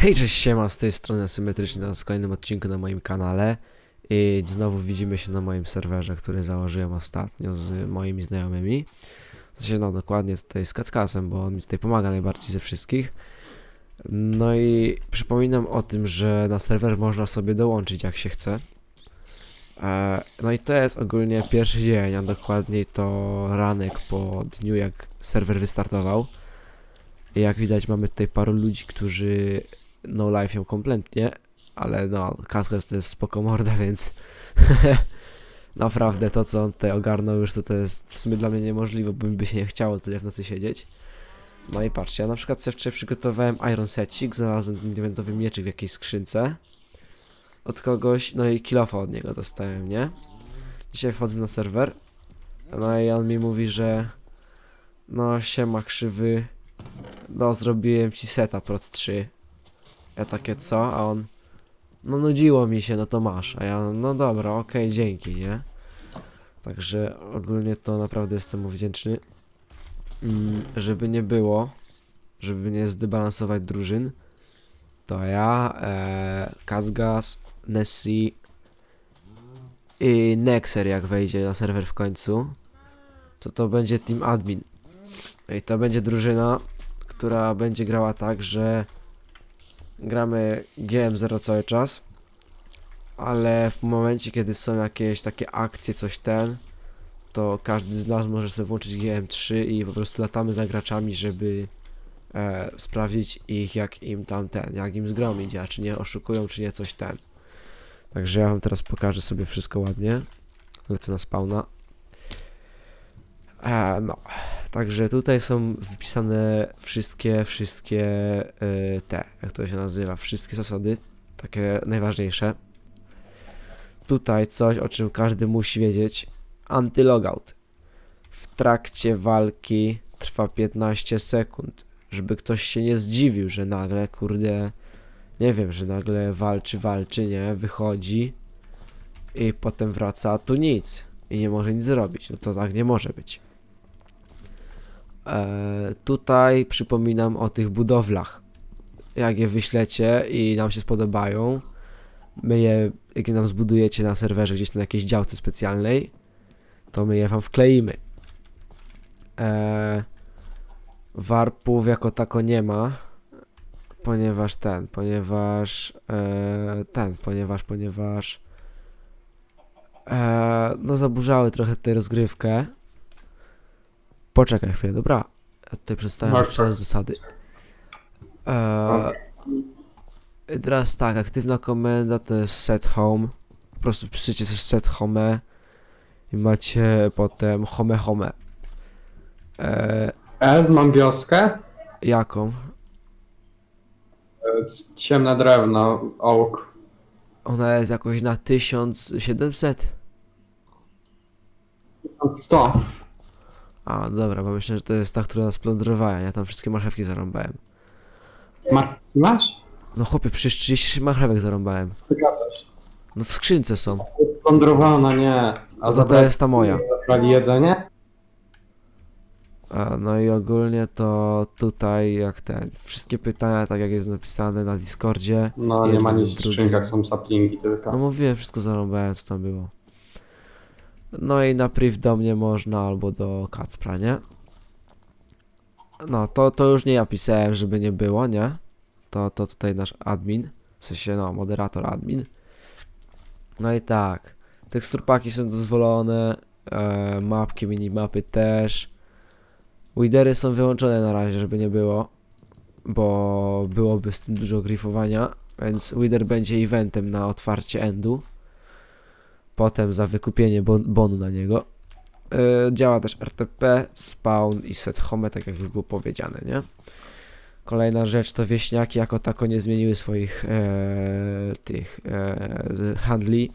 Hej, cześć, siema, z tej strony Symetryczny na kolejnym odcinku na moim kanale i znowu widzimy się na moim serwerze, który założyłem ostatnio z moimi znajomymi. W sensie, no dokładnie tutaj z Kackasem, bo on mi tutaj pomaga najbardziej ze wszystkich. No i przypominam o tym, że na serwer można sobie dołączyć jak się chce. E, No i to jest ogólnie pierwszy dzień, a dokładniej to ranek po dniu jak serwer wystartował. Jak widać mamy tutaj paru ludzi, którzy no life ją kompletnie, ale no Kaskas to jest spoko morda, więc naprawdę to co on tutaj ogarnął już to to jest w sumie dla mnie niemożliwe, bo by się nie chciało tyle w nocy siedzieć. No i patrzcie, ja na przykład sobie wczoraj przygotowałem Iron Secik, znalazłem diamentowy mieczyk w jakiejś skrzynce od kogoś, no i kilofa od niego dostałem, nie? Dzisiaj wchodzę na serwer, no i on mi mówi, że no siema krzywy, no zrobiłem ci seta prot 3. Ja takie co? A on no nudziło mi się, no to masz. A ja no dobra, okej, dzięki, nie? Także ogólnie to naprawdę jestem mu wdzięczny. Mm, żeby nie było, żeby nie zdebalansować drużyn, to ja, e, Kazgas, Nessie i Nexer jak wejdzie na serwer w końcu, to to będzie team admin. I to będzie drużyna, która będzie grała tak, że gramy GM0 cały czas, ale w momencie, kiedy są jakieś takie akcje, coś ten, to każdy z nas może sobie włączyć GM3 i po prostu latamy za graczami, żeby e, sprawdzić ich, jak im tam ten, jak im zgromić, a czy nie oszukują, czy nie coś ten. Także ja wam teraz pokażę sobie wszystko ładnie. Lecę na spawna. E, no. Także tutaj są wpisane wszystkie, wszystkie y, te, jak to się nazywa, wszystkie zasady, takie najważniejsze. Tutaj coś, o czym każdy musi wiedzieć. Antylogout. W trakcie walki trwa 15 sekund. Żeby ktoś się nie zdziwił, że nagle, kurde, nie wiem, że nagle walczy, walczy, nie, wychodzi i potem wraca, a tu nic. I nie może nic zrobić. No to tak nie może być. E, tutaj przypominam o tych budowlach. Jak je wyślecie i nam się spodobają, my je, jak je nam zbudujecie na serwerze gdzieś na jakiejś działce specjalnej, to my je wam wkleimy. E, warpów jako tako nie ma, ponieważ ten, ponieważ e, ten, ponieważ, ponieważ no zaburzały trochę tutaj rozgrywkę. Poczekaj chwilę, dobra. Ja tutaj przedstawiam Masz jeszcze raz zasady. Eee, teraz tak, aktywna komenda to jest set home. Po prostu wpiszecie sobie set home i macie potem home home. Eee, Ez, mam wioskę. jaką? E, c- Ciemne drewno, oak. Ona jest jakoś na 1700. 100. A, dobra, bo myślę, że to jest ta, która nas plądrowała. Ja tam wszystkie marchewki zarąbałem. Marki masz? No chłopie, przecież 36 marchewek zarąbałem. Wygadasz. No w skrzynce są. Plądrowana, nie. A to to jest ta moja. Zabrali jedzenie? A, no i ogólnie to tutaj jak ten, wszystkie pytania, tak jak jest napisane na Discordzie. No nie ma nic w drugie. skrzynkach, są saplingi No tylko. mówiłem, wszystko zarąbałem, co tam było. No i na priv do mnie można albo do Kacpra, nie? No, to, to już nie ja pisałem, żeby nie było, nie? To, to tutaj nasz admin, w sensie no, moderator admin. No i tak, teksturpaki są dozwolone, e, mapki, minimapy też. Widery są wyłączone na razie, żeby nie było, bo byłoby z tym dużo grifowania, więc Wither będzie eventem na otwarcie endu. Potem za wykupienie bon bonu na niego. Yy, działa też RTP, spawn i set home, tak jak już było powiedziane, nie? Kolejna rzecz to wieśniaki jako tako nie zmieniły swoich e, tych e, handli.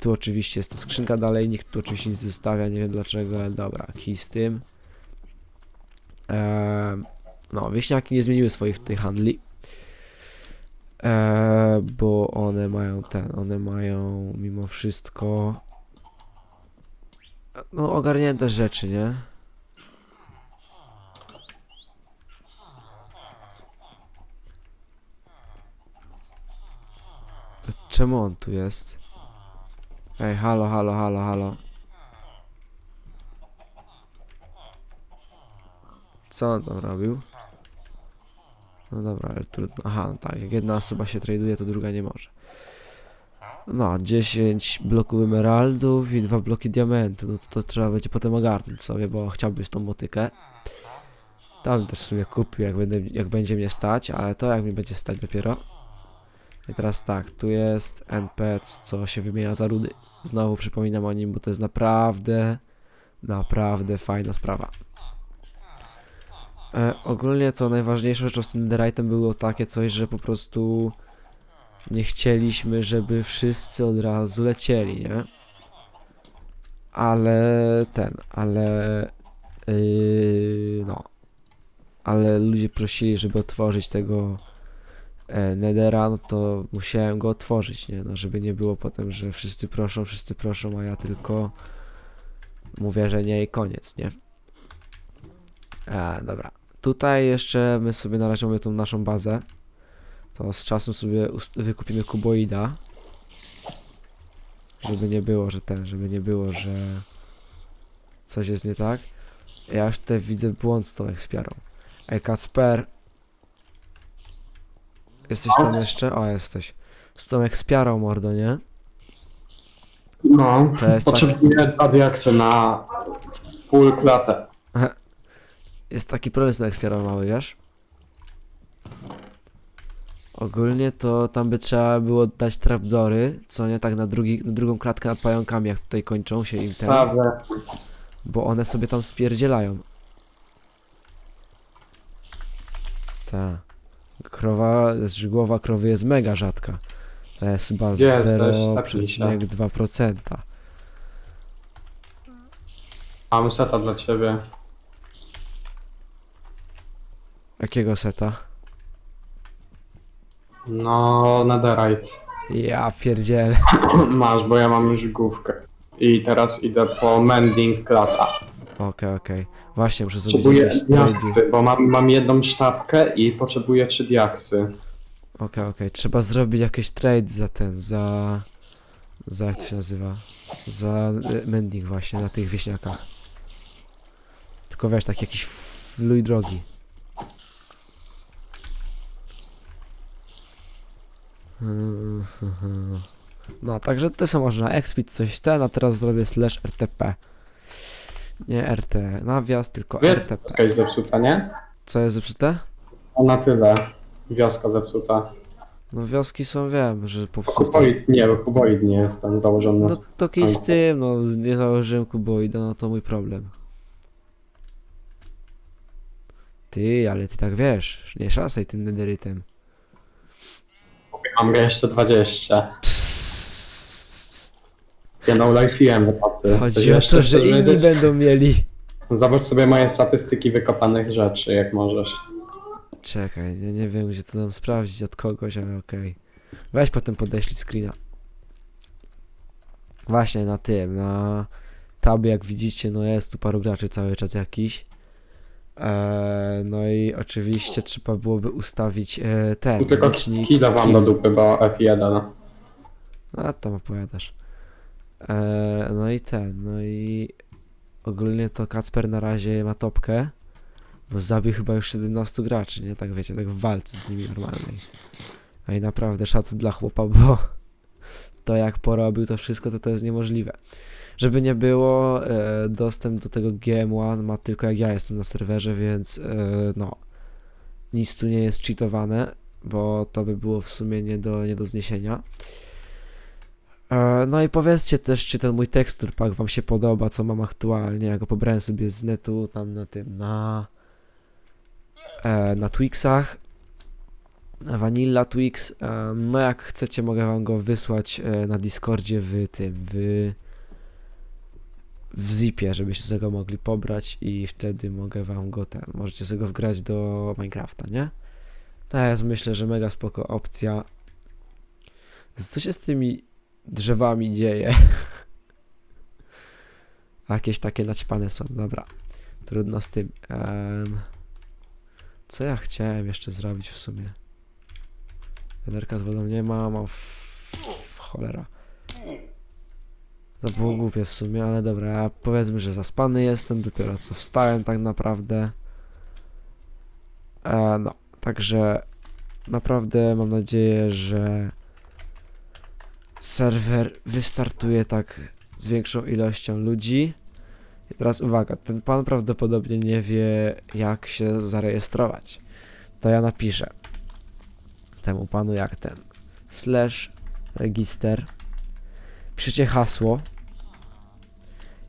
Tu oczywiście jest ta skrzynka dalej, nikt tu oczywiście nic zostawia, nie wiem dlaczego, ale dobra, kij z tym. E, no, wieśniaki nie zmieniły swoich tych handli. E, bo one mają ten, one mają mimo wszystko no ogarnięte rzeczy, nie? czemu on tu jest? Ej, halo, halo, halo, halo. Co on tam robił? No dobra, ale trudno. Aha, no tak, jak jedna osoba się traduje, to druga nie może. No, 10 bloków emeraldów i dwa bloki diamentu. No to, to trzeba będzie potem ogarnąć sobie, bo chciałbym tą motykę. Tam też w sumie kupił, jak, będę, jak będzie mnie stać, ale to jak mi będzie stać dopiero. I teraz tak, tu jest NPC, co się wymienia za rudy. Znowu przypominam o nim, bo to jest naprawdę, naprawdę fajna sprawa. E, ogólnie to najważniejszą rzeczą z tym Netherite'em było takie coś, że po prostu nie chcieliśmy, żeby wszyscy od razu lecieli, nie? Ale ten, ale yy, no. Ale ludzie prosili, żeby otworzyć tego e, Nethera, no to musiałem go otworzyć, nie? No, żeby nie było potem, że wszyscy proszą, wszyscy proszą, a ja tylko mówię, że nie i koniec, nie? E, dobra. Tutaj jeszcze my sobie na razie mamy tą naszą bazę. To z czasem sobie wykupimy kuboida. Żeby nie było, że ten, żeby nie było, że coś jest nie tak. Ja już tutaj widzę błąd z tą ekspiarą. Ej, Kacper. Jesteś tam jeszcze? O, jesteś. Z tą ekspiarą, mordo, nie? No, To jest tak, potrzebuję diaksy na full klatę. Jest taki problem z tą ekspiarą mały, wiesz? Ogólnie to tam by trzeba było dać trapdory, co nie tak na, drugi, na drugą klatkę nad pająkami, jak tutaj kończą się im te, Prawda. bo one sobie tam spierdzielają. Ta. Krowa, znaczy głowa krowy jest mega rzadka. To jest chyba Gdzie jesteś? Napiszę. 0,2%. Mam seta dla ciebie. Jakiego seta? No, netherite. Ja pierdzielę. Masz, bo ja mam już główkę. I teraz idę po mending klata. Okej, okej. Właśnie, muszę zrobić Potrzebuję jakieś diaksy, bo mam, mam jedną sztabkę i potrzebuję trzy diaksy. Okej, okej. Trzeba zrobić jakieś trade za ten, za... Za jak to się nazywa? Za e, mending właśnie, na tych wieśniakach. Tylko wiesz, tak jakiś fluj drogi. No, także to są można expit coś ten, a teraz zrobię slash rtp. Nie RT nawias, tylko RTP. wioska jest zepsuta, nie? Co jest zepsute? O na tyle. Wioska zepsuta. No wioski są, wiem, że popsute. Kuboid nie, bo kuboid nie jest tam założony na No to kij z tym, no nie założyłem kuboida, no to mój problem. Ty, ale ty tak wiesz, nie szasaj tym nederytem. Mam jeszcze 20. Ja no life'iem wypatrzę. Chodzi o to, że inni będą mieli. Zobacz sobie moje statystyki wykopanych rzeczy, jak możesz. Czekaj, ja nie wiem gdzie to nam sprawdzić od kogoś, ale okej. Weź potem podeślij screena. Właśnie na tym, na tabie jak widzicie, no jest tu paru graczy cały czas jakiś. Eee, no i oczywiście trzeba byłoby ustawić e, ten Tu tylko licznik wam do dupy, bo F1. A tam opowiadasz. Eee, no i ten, no i ogólnie to Kacper na razie ma topkę, bo zabił chyba już 17 graczy, nie? Tak wiecie, tak w walce z nimi normalnej. No i naprawdę szacun dla chłopa, bo to jak porobił to wszystko, to to jest niemożliwe. Żeby nie było, e, dostęp do tego GM1 ma tylko jak ja jestem na serwerze, więc e, no, nic tu nie jest cheatowane, bo to by było w sumie nie do, nie do zniesienia. E, No i powiedzcie też, czy ten mój tekstur pack wam się podoba, co mam aktualnie. Ja go pobrałem sobie z netu, tam na tym, na na Twixach. Vanilla Twix. No jak chcecie, mogę wam go wysłać na Discordzie w tym, w w zipie, żebyście sobie go mogli pobrać i wtedy mogę wam go ten, możecie sobie go wgrać do Minecrafta, nie? To jest myślę, że mega spoko opcja. Co się z tymi drzewami dzieje? Jakieś takie naćpane są, dobra. Trudno z tym. Em, co ja chciałem jeszcze zrobić w sumie? Wiaderka z wodą nie ma, mam f- cholera. To było głupie w sumie, ale dobra, ja powiedzmy, że zaspany jestem, dopiero co wstałem tak naprawdę. E, no, także naprawdę mam nadzieję, że serwer wystartuje tak z większą ilością ludzi. I teraz uwaga, ten pan prawdopodobnie nie wie, jak się zarejestrować. To ja napiszę temu panu jak ten slash register piszecie hasło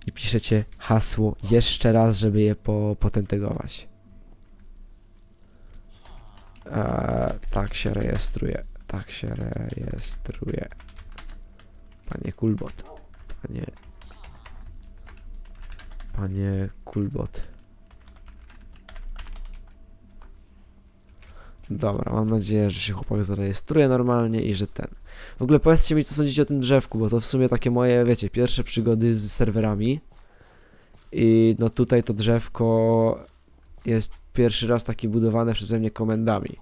i piszecie hasło jeszcze raz, żeby je po, potentygować. Eee, tak się rejestruje. Tak się rejestruje. Panie Kulbot. Panie. Panie Kulbot. Dobra, mam nadzieję, że się chłopak zarejestruje normalnie i że ten. W ogóle powiedzcie mi, co sądzicie o tym drzewku, bo to w sumie takie moje, wiecie, pierwsze przygody z serwerami. I no tutaj to drzewko jest pierwszy raz taki budowane przeze mnie komendami.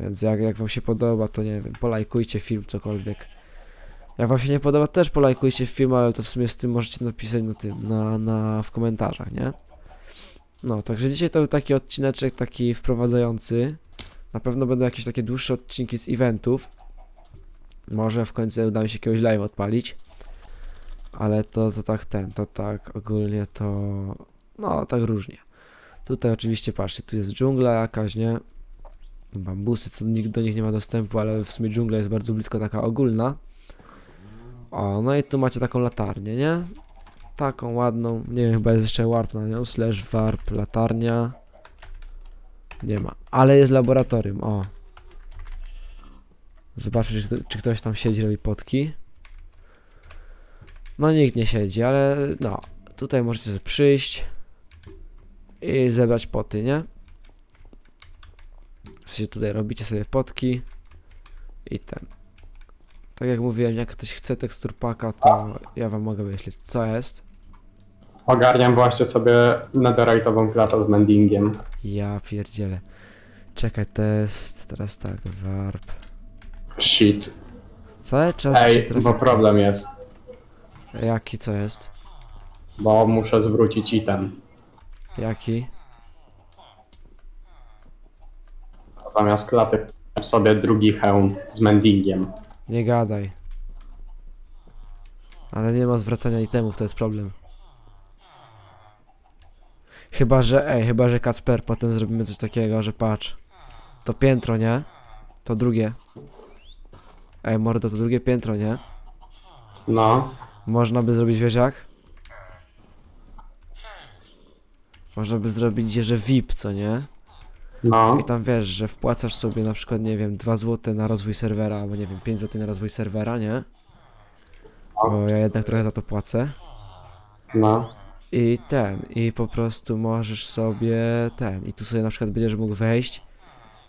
Więc jak, jak wam się podoba, to nie wiem, polajkujcie film, cokolwiek. Jak wam się nie podoba, też polajkujcie film, ale to w sumie z tym możecie napisać na tym, na, na, w komentarzach, nie? No, także dzisiaj to był taki odcineczek, taki wprowadzający. Na pewno będą jakieś takie dłuższe odcinki z eventów. Może w końcu uda mi się jakiegoś live odpalić. Ale to, to tak ten, to tak ogólnie to... No, tak różnie. Tutaj oczywiście, patrzcie, tu jest dżungla jakaś, nie? Bambusy, co nikt do nich nie ma dostępu, ale w sumie dżungla jest bardzo blisko taka ogólna. O, no i tu macie taką latarnię, nie? Taką ładną, nie wiem, chyba jest jeszcze warp na nią, slash warp, latarnia. Nie ma, ale jest laboratorium, o. Zobaczmy, czy, czy ktoś tam siedzi, robi potki. No nikt nie siedzi, ale no, tutaj możecie przyjść i zebrać poty, nie? W sensie tutaj robicie sobie potki i ten. Tak jak mówiłem, jak ktoś chce tekstur paka, to ja wam mogę wyjaśnić, co jest. Ogarniam właśnie sobie netherite'ową klatę z mendingiem. Ja pierdzielę. Czekaj, to jest teraz tak, warp. Shit. Cały czas się Ej, bo problem jest, Jaki co jest? bo muszę zwrócić item. Jaki? Zamiast klaty sobie drugi hełm z mendingiem. Nie gadaj. Ale nie ma zwracania itemów, to jest problem. Chyba, że, ej, chyba, że Kacper, potem zrobimy coś takiego, że patrz. To piętro, nie? To drugie. Ej, mordo, to drugie piętro, nie? No, Można by zrobić, wiesz jak? Można by zrobić, że VIP, co nie? no, I tam wiesz, że wpłacasz sobie na przykład, nie wiem, 2 zł na rozwój serwera, albo nie wiem, 5 zł na rozwój serwera, nie? Bo ja jednak trochę za to płacę. no. I ten, i po prostu możesz sobie ten, i tu sobie na przykład będziesz mógł wejść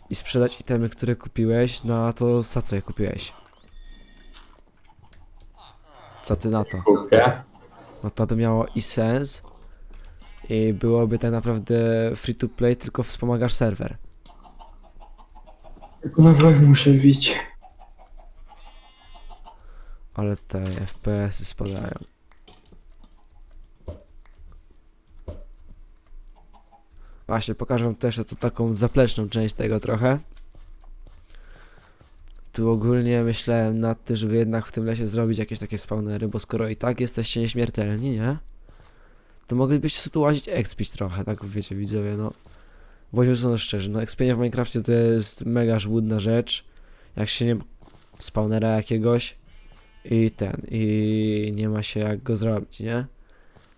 i sprzedać itemy, które kupiłeś na to, za co je kupiłeś. Co ty na to? Kupię. No to by miało i sens i byłoby tak naprawdę free to play, tylko wspomagasz serwer. No tak muszę bić. Ale te FPS-y spadają. Właśnie, pokażę też to taką zapleczną część tego trochę. Tu ogólnie myślałem nad tym, żeby jednak w tym lesie zrobić jakieś takie spawnery, bo skoro i tak jesteście nieśmiertelni, nie? To moglibyście sobie tu łazić expić trochę, tak wiecie widzowie, no. Bądźmy sobie szczerzy, no expienie w Minecrafcie to jest mega żłudna rzecz. Jak się nie ma spawnera jakiegoś, i ten, i nie ma się jak go zrobić, nie?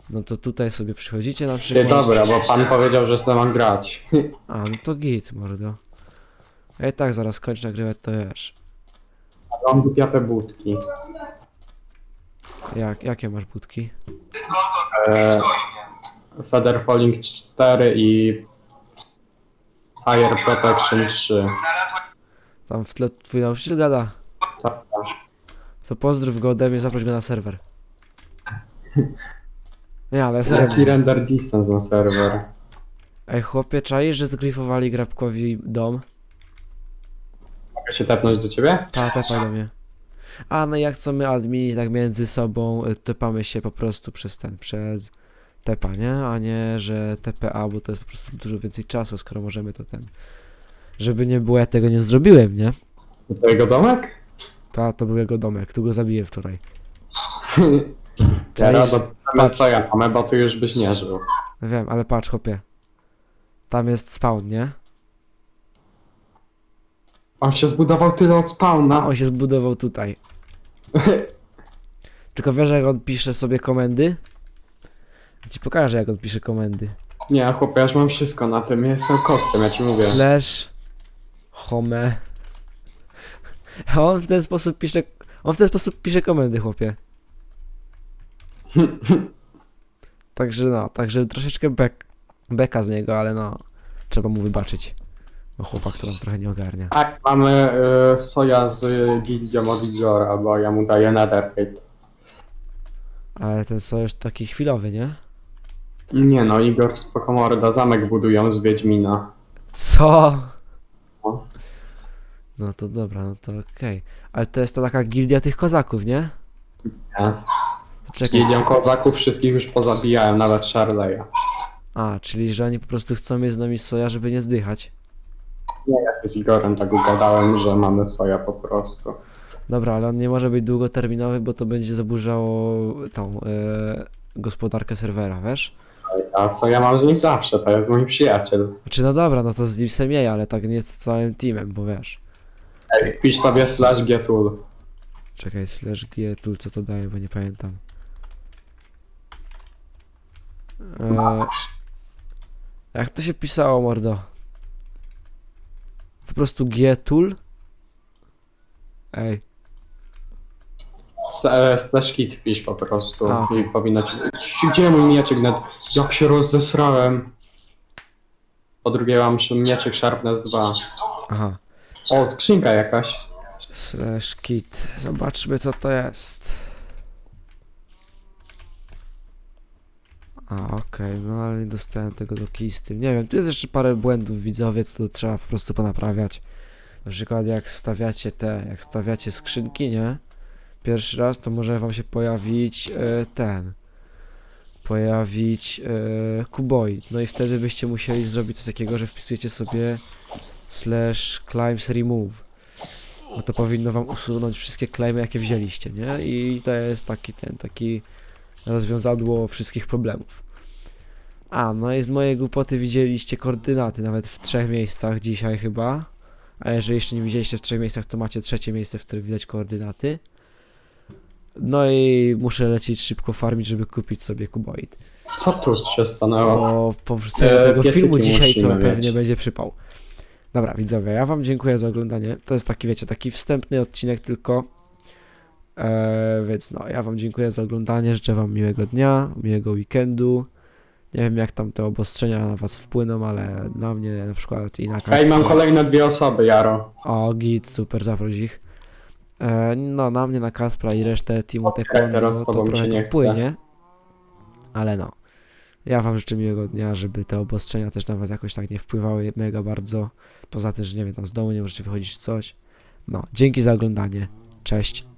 No to tutaj sobie przychodzicie na Nie, przykład. dobra, bo pan powiedział, że sobie mam grać. A, no to git, mordo. Ja i tak zaraz kończę nagrywać, to wiesz. Mam dupiate budki. Jak, jakie masz budki? E, Feather Falling 4 i Fire Protection 3. Tam w tle twój nauczyciel gada. Tak, tak. To pozdrów go ode mnie, zaproś go na serwer. Nie, ale Leci serio. render distance na serwer. Ej, chłopie, czaisz, że zgrifowali Grabkowi dom? Mogę się tepnąć do ciebie? Ta, tepaj do mnie. A no jak co my admini tak między sobą y, tepamy się po prostu przez ten, przez tepa, nie? A nie, że TPA, bo to jest po prostu dużo więcej czasu, skoro możemy to ten. Żeby nie było, ja tego nie zrobiłem, nie? To jego domek? Ta, to był jego domek, tu go zabiję wczoraj. Teraz co ja mamy, bo tu już byś nie żył. Wiem, ale patrz, chłopie. Tam jest spawn, nie? On się zbudował tyle od A spawna. on się zbudował tutaj. Tylko wiesz, jak on pisze sobie komendy? Ja ci pokażę, jak on pisze komendy. Nie, chłopie, ja już mam wszystko na tym. Ja jestem koksem, ja ci mówię. Slash home. A on w ten sposób pisze. On w ten sposób pisze komendy, chłopie. Także no, także troszeczkę bek, beka z niego, ale no, trzeba mu wybaczyć. No chłopak to tam trochę nie ogarnia. Tak, mamy y, soja z gildią od Igora, bo ja mu daję netherite. Ale ten sojusz taki chwilowy, nie? Nie no, Igor z Pokomorda zamek budują z Wiedźmina. Co? No. No to dobra, no to okej. Ale to jest to taka gildia tych kozaków, nie? Nie. Czekaj. gildią kozaków wszystkich już pozabijałem, nawet Charley'a. A, czyli że oni po prostu chcą mieć z nami soja, żeby nie zdychać. Ja z Igorem tak ugadałem, że mamy soja po prostu. Dobra, ale on nie może być długoterminowy, bo to będzie zaburzało tą e, gospodarkę serwera, wiesz? A soja mam z nim zawsze, to jest mój przyjaciel. Znaczy, no dobra, no to z nim se mieje, ale tak nie z całym teamem, bo wiesz. Ej, pisz sobie slash getul. Czekaj, slash g, tu co to daje, bo nie pamiętam. E, jak to się pisało, mordo? Po prostu g-tool? Ej, S- e, Slash kit wpisz po prostu A, i powinno ci... Gdzie mój mieczyk net? Jak się rozesrałem. Po drugie mam sz- mieczyk Sharpness 2. aha. O, skrzynka jakaś. Slash kit. Zobaczmy co to jest. A, okej, no ale nie dostałem tego do tym. Nie wiem, tu jest jeszcze parę błędów widzowie, co to trzeba po prostu ponaprawiać. Na przykład jak stawiacie te, jak stawiacie skrzynki, nie? Pierwszy raz to może wam się pojawić e, ten. Pojawić e, kuboid. No i wtedy byście musieli zrobić coś takiego, że wpisujecie sobie slash climbs remove bo to powinno wam usunąć wszystkie claimy, jakie wzięliście, nie? I to jest taki ten, taki rozwiązadło wszystkich problemów. A, no i z mojej głupoty widzieliście koordynaty nawet w trzech miejscach dzisiaj chyba. A jeżeli jeszcze nie widzieliście w trzech miejscach, to macie trzecie miejsce, w którym widać koordynaty. No i muszę lecieć szybko farmić, żeby kupić sobie kuboid. Co tu się stanęło? Po, po wrzuceniu E, tego piecyki filmu dzisiaj to musimy pewnie mieć. będzie przypał. Dobra, widzowie, ja wam dziękuję za oglądanie. To jest taki, wiecie, taki wstępny odcinek tylko. E, więc no, ja wam dziękuję za oglądanie. Życzę wam miłego dnia, miłego weekendu. Nie wiem, jak tam te obostrzenia na was wpłyną, ale na mnie na przykład i na Ej, mam kolejne dwie osoby, Jaro. O, git, super, zaproś ich. E, no, na mnie, na Kaspra i resztę teamu Okej, Taekwondo to trochę to wpłynie. Ale no. Ja wam życzę miłego dnia, żeby te obostrzenia też na was jakoś tak nie wpływały mega bardzo. Poza tym, że nie wiem, tam z domu nie możecie wychodzić czy coś. No, dzięki za oglądanie. Cześć.